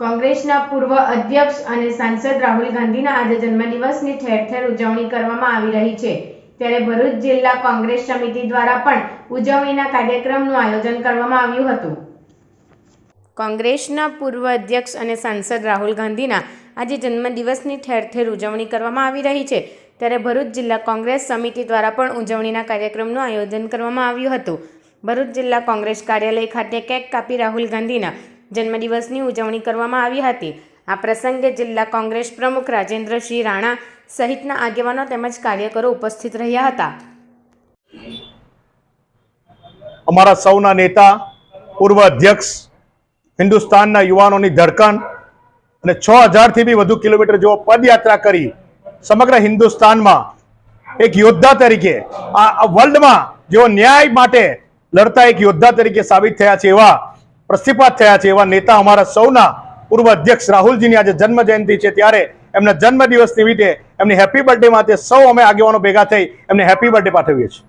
કોંગ્રેસના પૂર્વ અધ્યક્ષ અને સાંસદ રાહુલ ગાંધીના આજે જન્મદિવસની ઠેર ઠેર ઉજવણી કરવામાં આવી રહી છે. ત્યારે ભરૂચ જિલ્લા કોંગ્રેસ સમિતિ દ્વારા પણ ઉજવણીના કાર્યક્રમનું આયોજન કરવામાં આવ્યું હતું. કોંગ્રેસના પૂર્વ અધ્યક્ષ અને સાંસદ રાહુલ ગાંધીના આજે જન્મદિવસની ઠેર ઠેર ઉજવણી કરવામાં આવી રહી છે. ત્યારે ભરૂચ જિલ્લા કોંગ્રેસ સમિતિ દ્વારા પણ ઉજવણીના કાર્યક્રમનું આયોજન કરવામાં આવ્યું હતું. ભરૂચ જિલ્લા કોંગ્રેસ કાર્યાલય ખાતે કેક કાપી રાહુલ ગાંધીના જન્મદિવસની ઉજવણી કરવામાં આવી હતી. આ પ્રસંગે જિલ્લા કોંગ્રેસ પ્રમુખ રાજેન્દ્રસિંહ રાણા સહિતના આગેવાનો તેમજ કાર્યકરો ઉપસ્થિત રહ્યા હતા. અમારા સૌના નેતા, પૂર્વ અધ્યક્ષ, હિન્દુસ્તાનના યુવાનોની ધડકન અને છ હજારથી બી વધુ કિલોમીટર જેવો પદયાત્રા કરી સમગ્ર હિન્દુસ્તાનમાં એક યોદ્ધા તરીકે આ વર્લ્ડમાં જેઓ ન્યાય માટે લડતા એક યોદ્ધા તરીકે સાબિત થયા છે એવા પ્રસ્થિપાત થયા છે એવા નેતા અમારા સૌના પૂર્વ અધ્યક્ષ રાહુલજીની આજે જન્મ જયંતિ છે. ત્યારે એમના જન્મદિવસ નિમિત્તે એમની હેપી બર્થડે માટે સૌ અમે આગેવાનો ભેગા થઈ એમને હેપી બર્થડે પાઠવીએ છીએ.